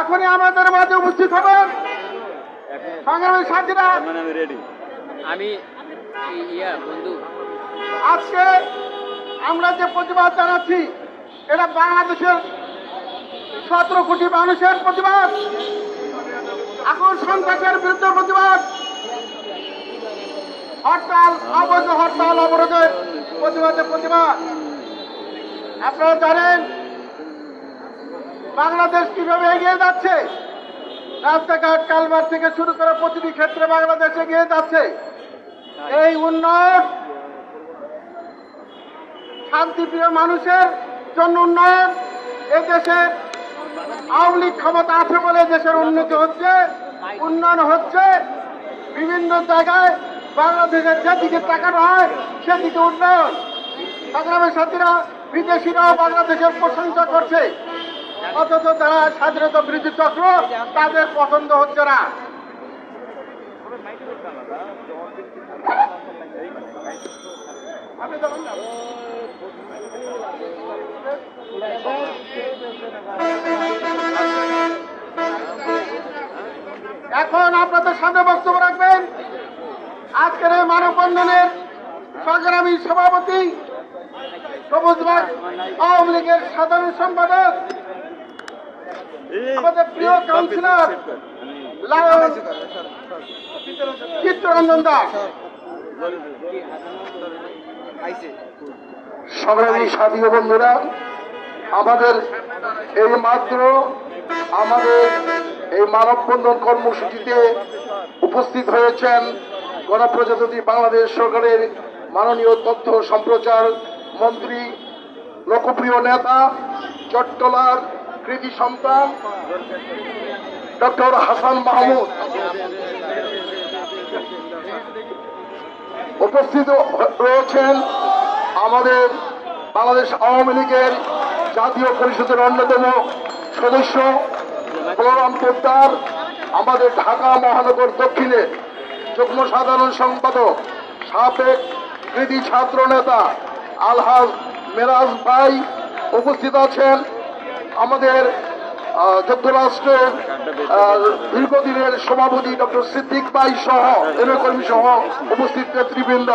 এখনই আমাদের মাঝে উপস্থিত হবেন। সংগ্রামী সাথীরা আমি ইয়া আজকে আমরা যে প্রতিবাদ জানাচ্ছি এটা বাংলাদেশের সতেরো কোটি মানুষের প্রতিবাদ। এখন সন্ত্রাসের বিরুদ্ধে প্রতিবাদ। হরতাল অবৈধ হরতাল অবরোধের প্রতিবাদে প্রতিবাদ। আপনারা জানেন বাংলাদেশ কীভাবে এগিয়ে যাচ্ছে? রাস্তাঘাট কালবার থেকে শুরু করে প্রতিটি ক্ষেত্রে বাংলাদেশ এগিয়ে যাচ্ছে। এই উন্নয়ন শান্তিপ্রিয় মানুষের জন্য উন্নয়ন। এ দেশে আওয়ামী লীগ ক্ষমতা আছে বলে দেশের উন্নতি হচ্ছে, উন্নয়ন হচ্ছে। বিভিন্ন জায়গায় বাংলাদেশের যেদিকে তাকানো হয়, সেদিকে উন্নয়ন। সংগ্রামের সাথীরা, বিদেশিরাও বাংলাদেশের প্রশংসা করছে। অথচ যারা স্বাধীনতা বিরোধী চক্র, তাদের পছন্দ হচ্ছে না? এখন আপনাদের সামনে বক্তব্য রাখবেন, আজকের এই মানববন্ধনের সংগ্রামী সভাপতি সবুজ আওয়ামী লীগের সাধারণ সম্পাদক আমাদের প্রিয় কাউন্সিলর চিত্তরঞ্জন দাস সংগ্রামী সাথী বন্ধুরা আমাদের এই মাত্র আমাদের এই মানববন্ধন কর্মসূচিতে উপস্থিত হয়েছেন গণপ্রজাতন্ত্রী বাংলাদেশ সরকারের মাননীয় তথ্য সম্প্রচার মন্ত্রী লোকপ্রিয় নেতা চট্টলার কৃতি সন্তান, ডক্টর হাসান মাহমুদ। উপস্থিত রয়েছেন আমাদের বাংলাদেশ আওয়ামী লীগের জাতীয় পরিষদের অন্যতম সদস্য বলরাম পোদ্দার, আমাদের ঢাকা মহানগর দক্ষিণে যুগ্ম সাধারণ সম্পাদক, সাবেক কৃতি ছাত্র নেতা আলহাজ মেরাজ ভাই উপস্থিত আছেন। আমাদের যুক্তরাষ্ট্রের দীর্ঘদিনের সভাপতি ডক্টর সিদ্দিক ভাই সহ এম কর্মী সহ উপস্থিত নেতৃবৃন্দ।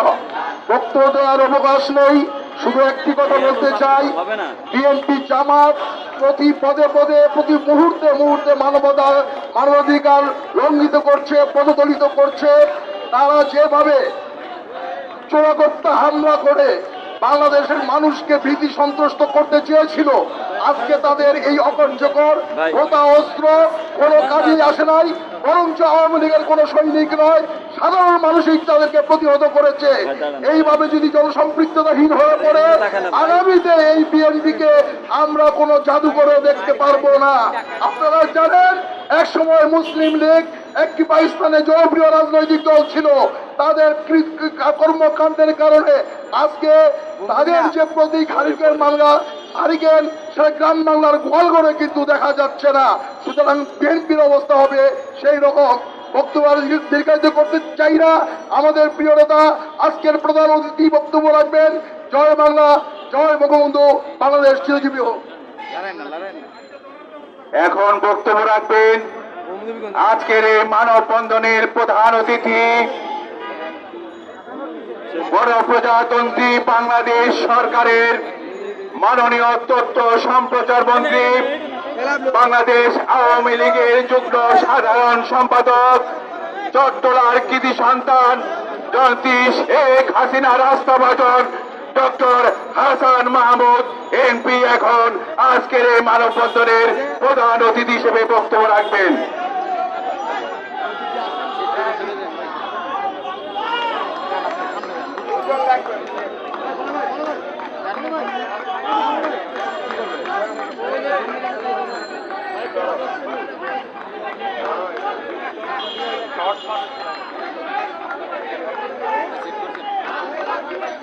বক্তব্য দেওয়ার অবকাশ নেই শুধু একটি কথা বলতে চাই। বিএনপি জামাত প্রতি পদে পদে প্রতি মুহূর্তে মুহূর্তে মানবতা মানবাধিকার লঙ্ঘিত করছে পদদলিত করছে। তারা যেভাবে চোরাগত্তা হামলা করে বাংলাদেশের মানুষকে ভীতি সন্ত্রস্ত করতে চেয়েছিল। আজকে তাদের এই অকার্যকর ভাই। অস্ত্র কোনো কাজেই আসে নাই বরঞ্চ আওয়ামী লীগের কোনো সৈনিক নয় সাধারণ মানুষই তাদেরকে প্রতিহত করেছে। এইভাবে যদি জনসম্পৃক্ততাহীন হয়ে পড়ে আগামীতে এই বিএনপিকে আমরা কোনো জাদুঘরে দেখতে পারব না। আপনারা জানেন এক সময় মুসলিম লীগ একটি পাকিস্তানে জনপ্রিয় রাজনৈতিক দল ছিল। তাদের কর্মকাণ্ডের কারণে আজকে তাদের যে প্রতীক হারিকেন বাংলা হারিকেন সেটা গ্রাম বাংলার গোয়াল গোয়ালঘরে কিন্তু দেখা যাচ্ছে না। সুতরাং বিএনপির অবস্থা হবে সেই রকম। বক্তব্য দীর্ঘায়িত করতে চাই না। আমাদের প্রিয় নেতা আজকের প্রধান অতিথি বক্তব্য রাখবেন। জয় বাংলা জয় বঙ্গবন্ধু বাংলাদেশ চিরজীবী হোক। এখন বক্তব্য রাখবেন আজকের এই মানববন্ধনের প্রধান অতিথি গণপ্রজাতন্ত্রী বাংলাদেশ সরকারের মাননীয় তথ্য সম্প্রচার মন্ত্রী, বাংলাদেশ আওয়ামী লীগের যুগ্ম সাধারণ সম্পাদক, চট্টলার কৃতি সন্তান জয়ন্তী শেখ হাসিনা রাস্তাভাজন ডক্টর হাসান মাহমুদ, এমপি এখন আজকের এই মানববন্ধনের প্রধান অতিথি হিসেবে বক্তব্য রাখবেন।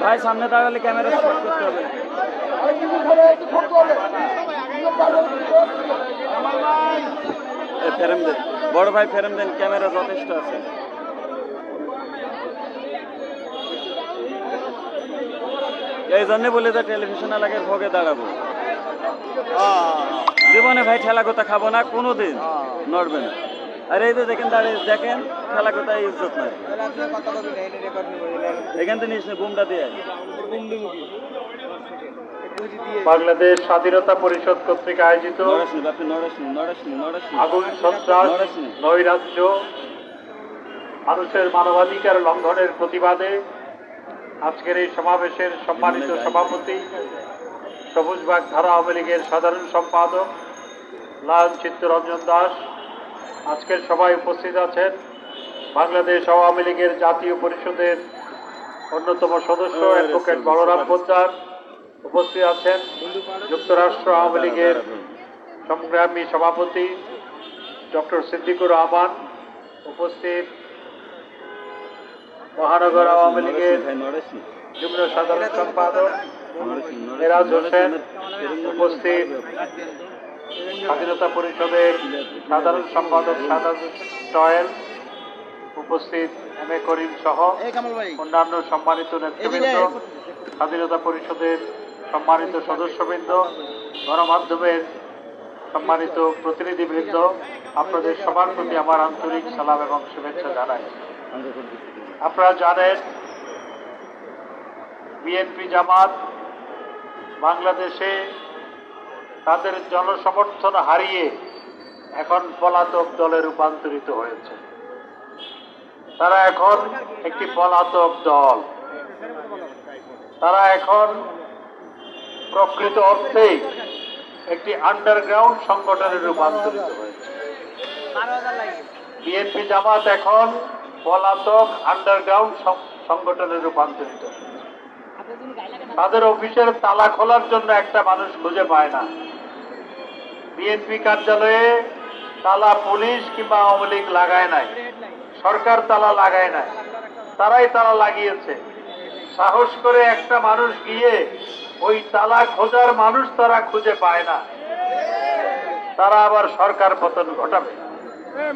ভাই। সামনে দাঁড়ালে ক্যামেরা করতে হবে। এ, দেন। বড় ভাই ফেরেন দেন ক্যামেরা যথেষ্ট আছে। এই জন্য বলে যে টেলিভিশন এলাকায় ভোগে দাঁড়াবো। জীবনে ভাই ঠেলা কথা খাব না কোনোদিন। নড়বে না। আর এই যে দেখেন দাঁড়িয়ে দেখেন ঠেলা কথা ইজ্জত নাই। এখান থেকে নিস বুমটা দিয়ে বাংলাদেশ স্বাধীনতা পরিষদ কর্তৃক আয়োজিত আগুন সন্ত্রাস নৈরাজ্য মানুষের মানবাধিকার লঙ্ঘনের প্রতিবাদে আজকের এই সমাবেশের সম্মানিত সভাপতি সবুজবাগ ধারা আওয়ামী লীগের সাধারণ সম্পাদক লাল চিত্তরঞ্জন দাস আজকের সভায় উপস্থিত আছেন বাংলাদেশ আওয়ামী লীগের জাতীয় পরিষদের অন্যতম সদস্য অ্যাডভোকেট বলরাম পোদ্দার উপস্থিত আছেন যুক্তরাষ্ট্র আওয়ামী লীগের সংগ্রামী সভাপতি ডক্টর সিদ্দিকুর রহমান উপস্থিত মহানগর আওয়ামী লীগের যুগ্ম সাধারণ সম্পাদক মেরাজ হোসেন উপস্থিত স্বাধীনতা পরিষদের সাধারণ সম্পাদক সাদাত সয়েল উপস্থিত এম এ করিম সহ অন্যান্য সম্মানিত নেতৃবৃন্দ স্বাধীনতা পরিষদের সম্মানিত সদস্যবৃন্দ গণমাধ্যমের সম্মানিত প্রতিনিধিবৃন্দ আপনাদের সবার প্রতি আমার আন্তরিক সালাম এবং শুভেচ্ছা জানাই। আপনারা জানেন বিএনপি জামাত বাংলাদেশে তাদের জনসমর্থন হারিয়ে এখন পলাতক দলে রূপান্তরিত হয়েছে। তারা এখন একটি পলাতক দল। তারা এখন প্রকৃত অর্থেই একটি আন্ডারগ্রাউন্ড সংগঠনে রূপান্তরিত হয়েছে। বিএনপি জামাত এখন পলাতক আন্ডারগ্রাউন্ড সংগঠনে রূপান্তরিত। তাদের অফিসের তালা খোলার জন্য একটা মানুষ খুঁজে পায় না। বিএনপি কার্যালয়ে তালা পুলিশ কিংবা আওয়ামী লীগ লাগায় নাই। সরকার তালা লাগায় নাই। তারাই তালা লাগিয়েছে। সাহস করে একটা মানুষ গিয়ে ওই তালা খোঁজার মানুষ তারা খুঁজে পায় না। তারা আবার সরকার পতন ঘটাবে।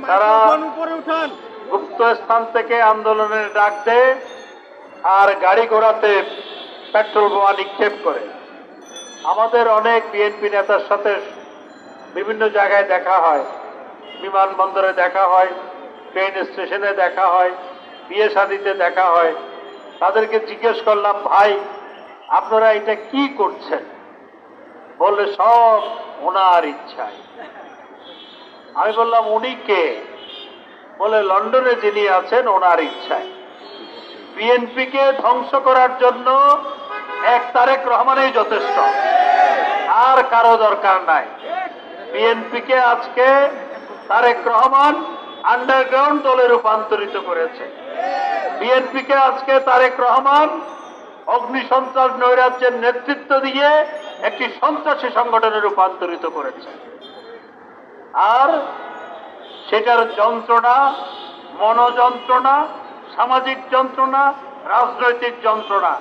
তারা গুপ্ত স্থান থেকে আন্দোলনের ডাক দেয় আর গাড়ি ঘোড়াতে পেট্রোল বোমা নিক্ষেপ করে। আমাদের অনেক বিএনপি নেতার সাথে বিভিন্ন জায়গায় দেখা হয়। বিমানবন্দরে দেখা হয় ট্রেন স্টেশনে দেখা হয়, বিয়ে শাদিতে দেখা হয়। তাদেরকে জিজ্ঞেস করলাম, ভাই, আপনারা এটা কি করছেন? বললে, সব ওনার ইচ্ছায়। আমি বললাম, উনি কে? বলে, লন্ডনে যিনি আছেন, ওনার ইচ্ছায়। বিএনপিকে ধ্বংস করার জন্য এক তারেক রহমানই যথেষ্ট। আর কারও দরকার নাই। বিএনপিকে আজকে তারেক রহমান আন্ডারগ্রাউন্ড দলে রূপান্তরিত করেছে। বিএনপিকে আজকে তারেক রহমান অগ্নি সন্ত্রাস নৈরাজ্যের নেতৃত্ব দিয়ে একটি সন্ত্রাসী সংগঠনে রূপান্তরিত করেছে। আর সেটার যন্ত্রণা, মনোযন্ত্রণা, সামাজিক যন্ত্রণা, রাজনৈতিক যন্ত্রণা,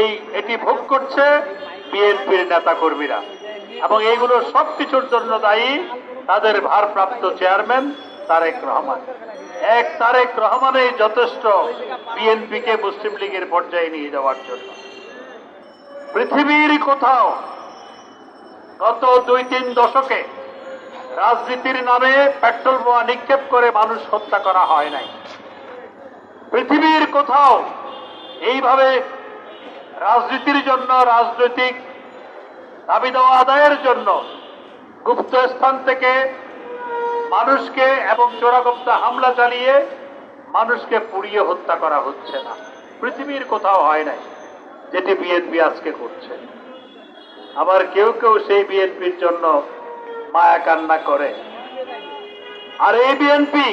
এই এটি ভোগ করছে বিএনপির নেতা কর্মীরা এবং এইগুলো সব কিছুর জন্য দায়ী তাদের ভারপ্রাপ্ত চেয়ারম্যান তারেক রহমান। এক তারেক রহমানই যথেষ্ট বিএনপিকে মুসলিম লীগের পর্যায়ে নিয়ে যাওয়ার জন্য। পৃথিবীর কোথাও গত দুই তিন দশকে রাজনীতির নামে পেট্রোল বোমা নিক্ষেপ করে মানুষ হত্যা করা হয় নাই। পৃথিবীর কোথাও এইভাবে রাজনীতির জন্য রাজনৈতিক দাবি দেওয়া আদায়ের জন্য গুপ্ত স্থান থেকে মানুষকে এবং চোরাগপ্তা হামলা চালিয়ে মানুষকে পুড়িয়ে হত্যা করা হচ্ছে না। পৃথিবীর কোথাও হয় নাই, যেটি বিএনপি আজকে করছে। আবার কেউ কেউ সেই বিএনপির জন্য মায়া কান্না করে। আর এই বিএনপি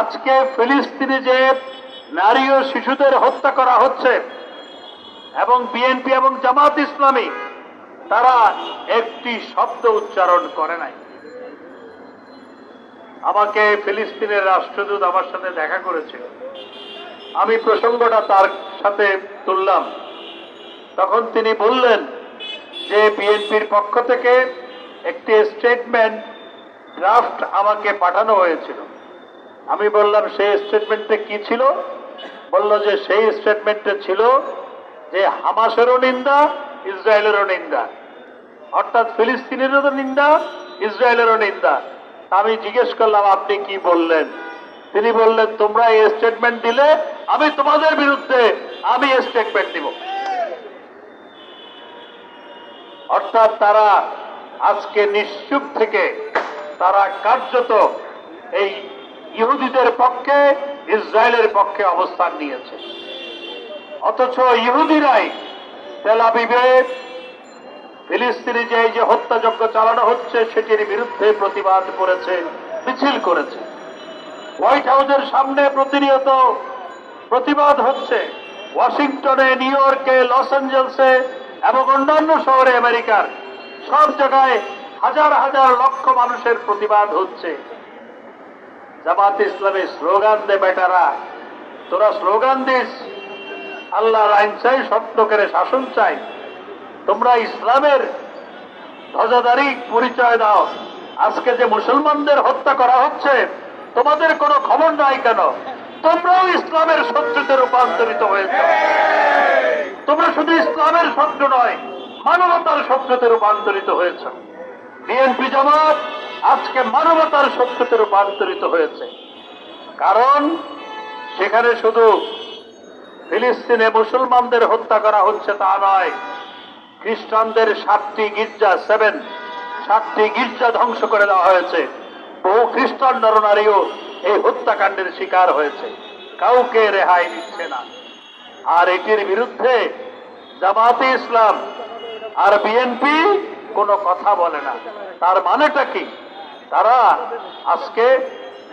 আজকে ফিলিস্তিনে যে নারী ও শিশুদের হত্যা করা হচ্ছে, এবং বিএনপি এবং জামাত ইসলামী তারা একটি শব্দ উচ্চারণ করে নাই। আমাকে ফিলিস্তিনের রাষ্ট্রদূত আমার সাথে দেখা করেছিল। আমি প্রসঙ্গটা তার সাথে তুললাম। তখন তিনি বললেন যে, বিএনপির পক্ষ থেকে একটি স্টেটমেন্ট ড্রাফট আমাকে পাঠানো হয়েছিল। আমি বললাম, সেই স্টেটমেন্টে কি ছিল? বলল যে, সেই স্টেটমেন্টে ছিল যে, হামাসেরও নিন্দা, ইসরায়েলেরও নিন্দা। অর্থাৎ ফিলিস্তিনেরও তো নিন্দা, ইসরায়েলেরও নিন্দা। আমি জিজ্ঞেস করলাম, আপনি কি বললেন? তিনি বললেন, তোমরা এই স্টেটমেন্ট দিলে আমি তোমাদের বিরুদ্ধে আমি স্টেটমেন্ট দিব। অর্থাৎ তারা আজকে নিশ্চুপ থেকে তারা কার্যত এই ইহুদিদের পক্ষে, ইসরায়েলের পক্ষে অবস্থান নিয়েছে। অথচ ইহুদিরাই তেল আবিবে ফিলিস্তিনি যে যে হত্যাযজ্ঞ চালানো হচ্ছে, সেটির বিরুদ্ধে প্রতিবাদ করেছে, মিছিল করেছে। হোয়াইট হাউসের সামনে প্রতিনিয়ত প্রতিবাদ হচ্ছে। ওয়াশিংটনে, নিউ ইয়র্কে, লস অ্যাঞ্জেলসে এবং অন্যান্য শহরে আমেরিকার সব জায়গায় হাজার হাজার লক্ষ মানুষের প্রতিবাদ হচ্ছে। জামাত ইসলামী স্লোগান দে, বেটারা। তোরা স্লোগান দিস, আল্লাহর আইন চাই সত্য করে শাসন চাই। তোমরা ইসলামের ধ্বজাদারি পরিচয় দাও। আজকে যে মুসলমানদের হত্যা করা হচ্ছে, তোমাদের কোনো খবর নাই কেন? তোমরাও ইসলামের শত্রুতে রূপান্তরিত হয়েছে। তোমরা শুধু ইসলামের শত্রু নয়, মানবতার শত্রুতে রূপান্তরিত হয়েছে। বিএনপি জামাত আজকে মানবতার শত্রুতে রূপান্তরিত হয়েছে। কারণ সেখানে শুধু ফিলিস্তিনে মুসলমানদের হত্যা করা হচ্ছে তা নয় খ্রিস্টানদের সাতটি গির্জা সেভেন সাতটি গির্জা ধ্বংস করে দেওয়া হয়েছে। বহু খ্রিস্টান নরনারীও এই হত্যাকাণ্ডের শিকার হয়েছে। কাউকে রেহাই দিচ্ছে না। আর এটির বিরুদ্ধে জামাতে ইসলাম আর বিএনপি কোনো কথা বলে না। তার মানেটা কি? তারা আজকে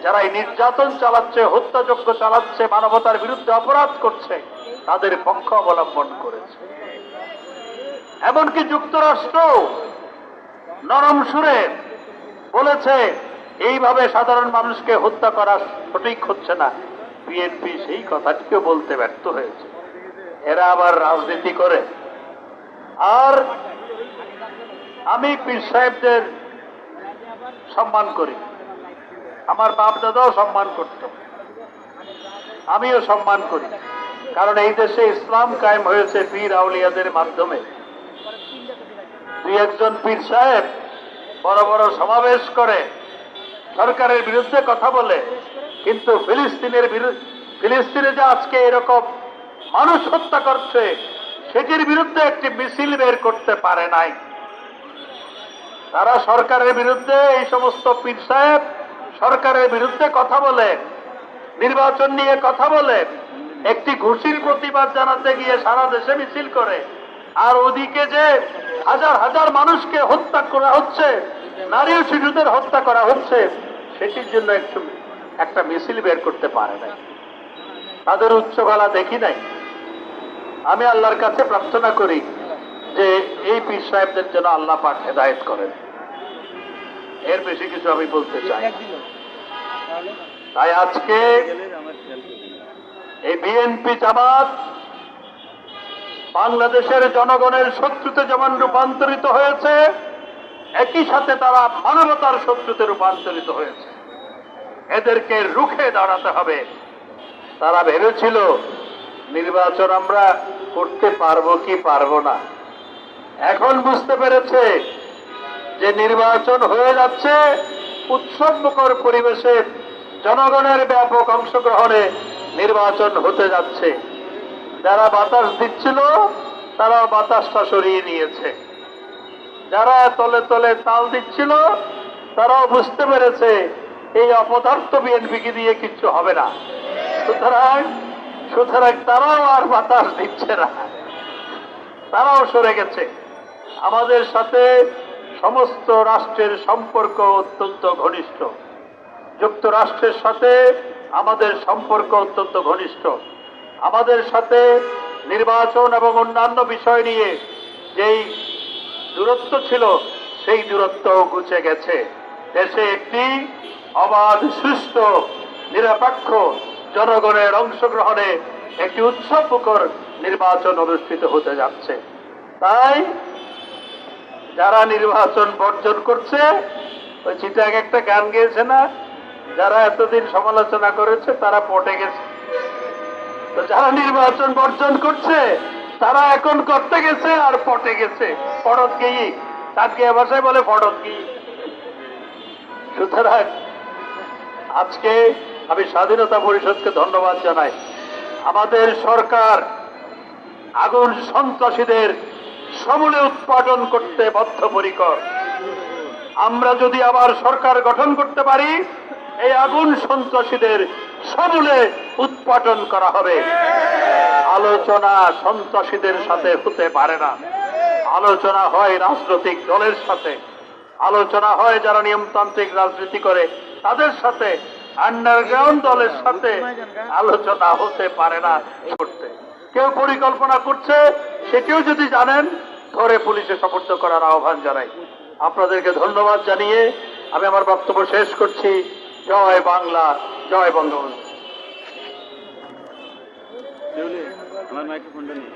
যারা এই নির্যাতন চালাচ্ছে, হত্যাযজ্ঞ চালাচ্ছে, মানবতার বিরুদ্ধে অপরাধ করছে, তাদের পক্ষ অবলম্বন করেছে। এমনকি যুক্তরাষ্ট্র নরম সুরে বলেছে, এইভাবে সাধারণ মানুষকে হত্যা করা সঠিক হচ্ছে না। বিএনপি সেই কথাটিকে বলতে ব্যর্থ হয়েছে। এরা আবার রাজনীতি করে। আর আমি পীর সাহেবদের সম্মান করি। আমার বাপ দাদাও সম্মান করত। আমিও সম্মান করি। কারণ এই দেশে ইসলাম কায়েম হয়েছে পীর আউলিয়াদের মাধ্যমে। দুই একজন পীর সাহেব বড় বড় সমাবেশ করে সরকারের বিরুদ্ধে কথা বলে, কিন্তু ফিলিস্তিনের ফিলিস্তিনে যে আজকে এরকম মানুষ হত্যা করছে, সেটির বিরুদ্ধে একটি মিছিল বের করতে পারে নাই। তারা সরকারের বিরুদ্ধে, এই সমস্ত পীর সাহেব সরকারের বিরুদ্ধে কথা বলে, নির্বাচন নিয়ে কথা বলে, একটি ঘুষির প্রতিবাদ জানাতে গিয়ে সারা দেশে মিছিল করে। আর ওদিকে যে হাজার হাজার মানুষকে হত্যা করা হচ্ছে, নারী শিশুদের হত্যা করা হচ্ছে, সেটির জন্য একটু একটা মিছিল বের করতে পারে নাই। তাদের উচ্চ গলা দেখি নাই। আমি আল্লাহর কাছে প্রার্থনা করি যে এই পীর সাহেবদের জন্য আল্লাহ পাক হেদায়ত করেন। এর বেশি কিছু আমি বলতে চাই তাই আজকে। এই বিএনপি জামাত বাংলাদেশের জনগণের শত্রুতে যেমন রূপান্তরিত হয়েছে, একই সাথে তারা মানবতার শত্রুতে রূপান্তরিত হয়েছে। এদেরকে রুখে দাঁড়াতে হবে। তারা ভেবেছিল, নির্বাচন আমরা করতে পারব কি পারব না। এখন বুঝতে পেরেছে যে নির্বাচন হয়ে যাচ্ছে, উৎসবমুখর পরিবেশে জনগণের ব্যাপক অংশগ্রহণে নির্বাচন হতে যাচ্ছে। যারা বাতাস দিচ্ছিল, তারা বাতাসটা সরিয়ে নিয়েছে। যারা তলে তলে তাল দিচ্ছিল, তারাও বুঝতে পেরেছে এই অপদার্থ বিএনপিকে দিয়ে কিচ্ছু হবে না। সুতরাং সুতরাং তারাও আর বাতাস দিচ্ছে না। তারাও সরে গেছে। আমাদের সাথে সমস্ত রাষ্ট্রের সম্পর্ক অত্যন্ত ঘনিষ্ঠ। যুক্তরাষ্ট্রের সাথে আমাদের সম্পর্ক অত্যন্ত ঘনিষ্ঠ। আমাদের সাথে নির্বাচন এবং অন্যান্য বিষয় নিয়ে যেই দূরত্ব ছিল, সেই দূরত্ব গুছে গেছে। দেশে একটি অবাধ, সুষ্ঠু, নিরপেক্ষ জনগণের অংশগ্রহণে একটি উৎসবমুখর নির্বাচন অনুষ্ঠিত হতে যাচ্ছে। তাই যারা নির্বাচন বর্জন করছে, ওই চিটাগ একটা গান গেয়েছে না? যারা এতদিন সমালোচনা করেছে, তারা পটে গেছে। তো যারা নির্বাচন বর্জন করছে, তারা এখন করতে গেছে আর পটে গেছে। পড়ত গিয়ে তাকে ভাষায় বলে পড়ত গিয়ে সুতরাং আজকে আমি স্বাধীনতা পরিষদকে ধন্যবাদ জানাই। আমাদের সরকার আগুন সন্ত্রাসীদের সমূলে উৎপাদন করতে বদ্ধপরিকর। আমরা যদি আবার সরকার গঠন করতে পারি, এই আগুন সন্ত্রাসীদের সমূলে উৎপাদন করা হবে। আলোচনা সন্ত্রাসীদের সাথে হতে পারে না। আলোচনা হয় রাজনৈতিক দলের সাথে। আলোচনা হয় যারা নিয়মতান্ত্রিক রাজনীতি করে, তাদের সাথে। আন্ডারগ্রাউন্ড দলের সাথে আলোচনা হতে পারে না করতে কেউ পরিকল্পনা করছে, সেটিও যদি জানেন, ধরে পুলিশে সমর্থ করার আহ্বান জানাই। আপনাদেরকে ধন্যবাদ জানিয়ে আমি আমার বক্তব্য শেষ করছি। জয় বাংলা। জয় বন্ধুবন্ধু আমার মাইক্রোফোনটা নিয়ে।